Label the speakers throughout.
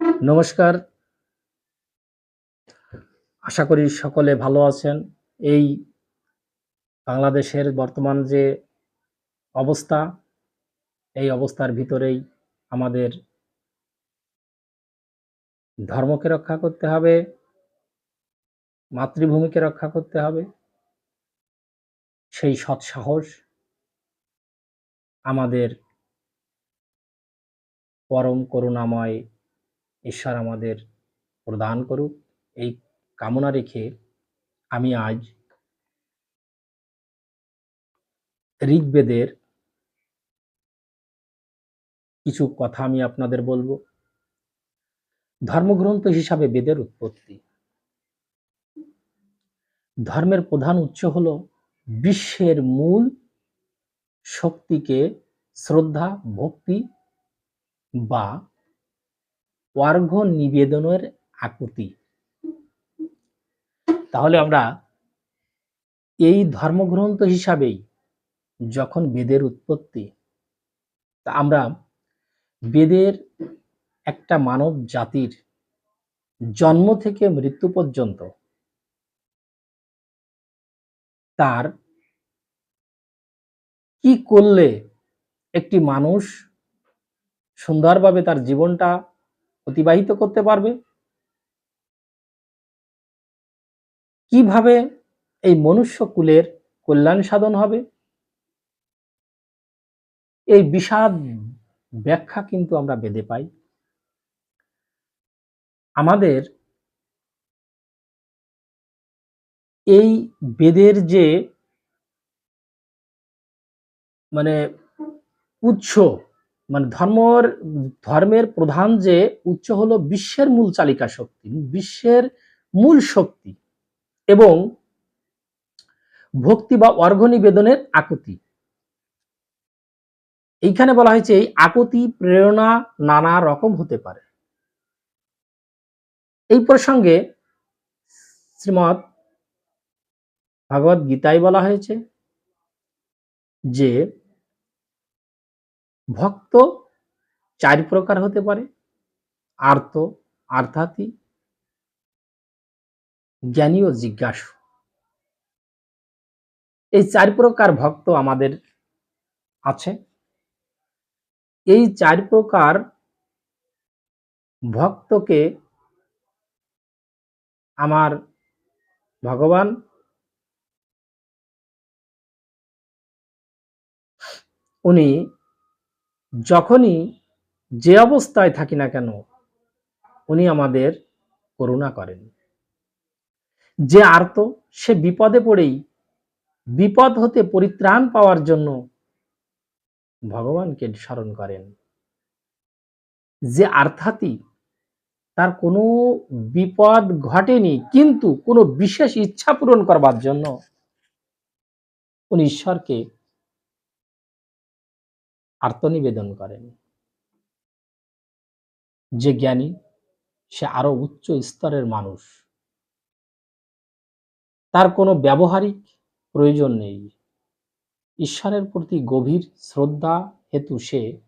Speaker 1: নমস্কার। আশা করি সকলে ভালো আছেন। এই বাংলাদেশের বর্তমান যে অবস্থা, এই অবস্থার ভিতরেই আমাদের ধর্মকে রক্ষা করতে হবে, মাতৃভূমিকে রক্ষা করতে হবে। সেই সৎসাহস আমাদের পরম করুণাময় ঈশ্বর আমাদের প্রদান করুক। এই কামনা রেখে আমি আজ ঋগ্বেদের কিছু কথা আমি আপনাদের বলব। ধর্মগ্রন্থ হিসাবে বেদের উৎপত্তি। ধর্মের প্রধান উৎস হলো বিশ্বের মূল শক্তিকে শ্রদ্ধা, ভক্তি বা অর্ঘ্য নিবেদনের আকুতি। তাহলে আমরা এই ধর্মগ্রন্থ হিসাবেই যখন বেদের উৎপত্তি, তা আমরা বেদের একটা মানব জাতির জন্ম থেকে মৃত্যু পর্যন্ত তার কি করলে একটি মানুষ সুন্দরভাবে তার জীবনটা অতিবাহিত করতে পারবে? কীভাবে এই মনুষ্য কুলের কল্যাণ সাধন হবে? এই বিষাদ ব্যাখ্যা কিন্তু আমরা বেদে পাই। আমাদের এই বেদের যে মানে উৎস মানে ধর্মর, ধর্মের প্রধান যে উচ্চ হলো বিশ্বের মূল চালিকা শক্তি, বিশ্বের মূল শক্তি এবং ভক্তি বা অর্ঘ্য নিবেদনের আকুতি। এইখানে বলা হয়েছে এই আকুতি, প্রেরণা নানা রকম হতে পারে। এই প্রসঙ্গে শ্রীমৎ ভগবত গীতায় বলা হয়েছে যে ভক্ত চার প্রকার হতে পারে। আর্ত, আর্থাতি, জ্ঞানী ও জিজ্ঞাসু। এই চার প্রকার ভক্ত আমাদের আছে। এই চার প্রকার ভক্তকে আমার ভগবান উনি যখনই যে অবস্থায় থাকি না কেন, উনি আমাদের করুণা করেন। যে আর্ত, সে বিপদে পড়েই, বিপদ হতে পরিত্রাণ পাওয়ার জন্য ভগবানকে স্মরণ করেন। যে আর্থাতি, তার কোনো বিপদ ঘটেনি, কিন্তু কোনো বিশেষ ইচ্ছা পূরণ করবার জন্য উনি ঈশ্বরকে আর্তনিবেদন করেন। যে জ্ঞানী, সে আরও উচ্চ স্তরের মানুষ। তার কোনো ব্যবহারিক প্রয়োজন নেই। ঈশ্বরের প্রতি গভীর শ্রদ্ধা হেতু সে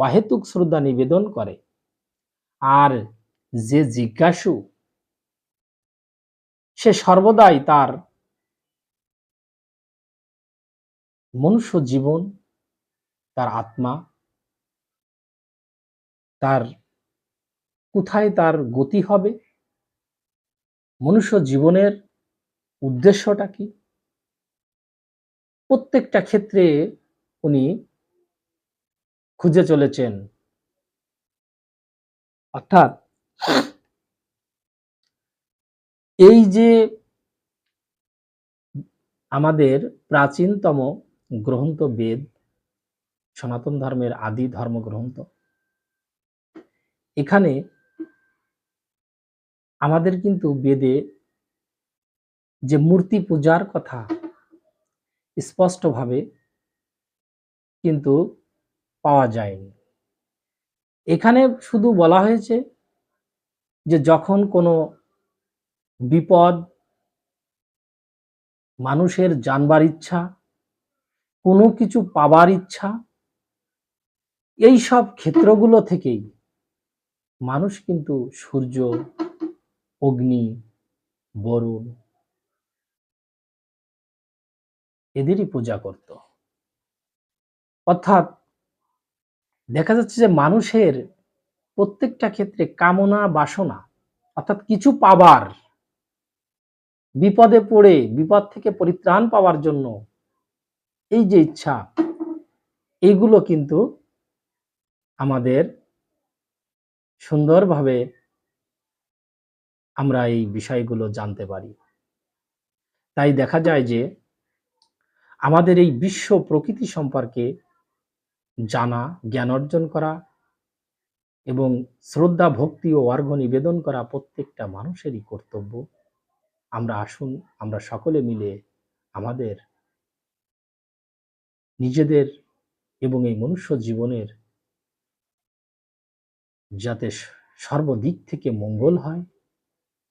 Speaker 1: অহেতুক শ্রদ্ধা নিবেদন করে। আর যে জিজ্ঞাসু, সে সর্বদাই তার মনুষ্য জীবন তার আত্মা, তার কোথায় তার গতি হবে, মনুষ্য জীবনের উদ্দেশ্যটা কি? প্রত্যেকটা ক্ষেত্রে উনি খুঁজে চলেছেন। অর্থাৎ এই যে আমাদের প্রাচীনতম গ্রন্থ বেদ সনাতন ধর্মের আদি ধর্মগ্রন্থ। এখানে আমাদের কিন্তু বেদে যে মূর্তি পূজার কথা স্পষ্টভাবে কিন্তু পাওয়া যায়নি। এখানে শুধু বলা হয়েছে যে যখন কোনো বিপদ, মানুষের জানবার ইচ্ছা, কোনো কিছু পাবার ইচ্ছা এই সব ক্ষেত্রগুলো থেকেই মানুষ কিন্তু সূর্য, অগ্নি, বরুণ এদেরই পূজা করত। অর্থাৎ দেখা যাচ্ছে যে মানুষের প্রত্যেকটা ক্ষেত্রে কামনা, বাসনা, অর্থাৎ কিছু পাবার, বিপদে পড়ে, বিপদ থেকে পরিত্রাণ পাওয়ার জন্য এই যে ইচ্ছা এইগুলো কিন্তু আমাদের সুন্দরভাবে আমরা এই বিষয়গুলো জানতে পারি। তাই দেখা যায় যে আমাদের এই বিশ্ব প্রকৃতি সম্পর্কে জানা, জ্ঞান অর্জন করা এবং শ্রদ্ধা, ভক্তি ও অর্ঘ্য নিবেদন করা প্রত্যেকটা মানুষেরই কর্তব্য। আমরা আসুন, আমরা সকলে মিলে আমাদের নিজেদের এবং এই মনুষ্য জীবনের যাতে সর্বদিক থেকে মঙ্গল হয়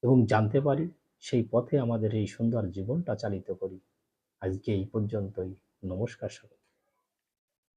Speaker 1: এবং জানতে পারি সেই পথে আমাদের এই সুন্দর জীবনটা চালিত করি। আজকে এই পর্যন্তই। নমস্কার সকলকে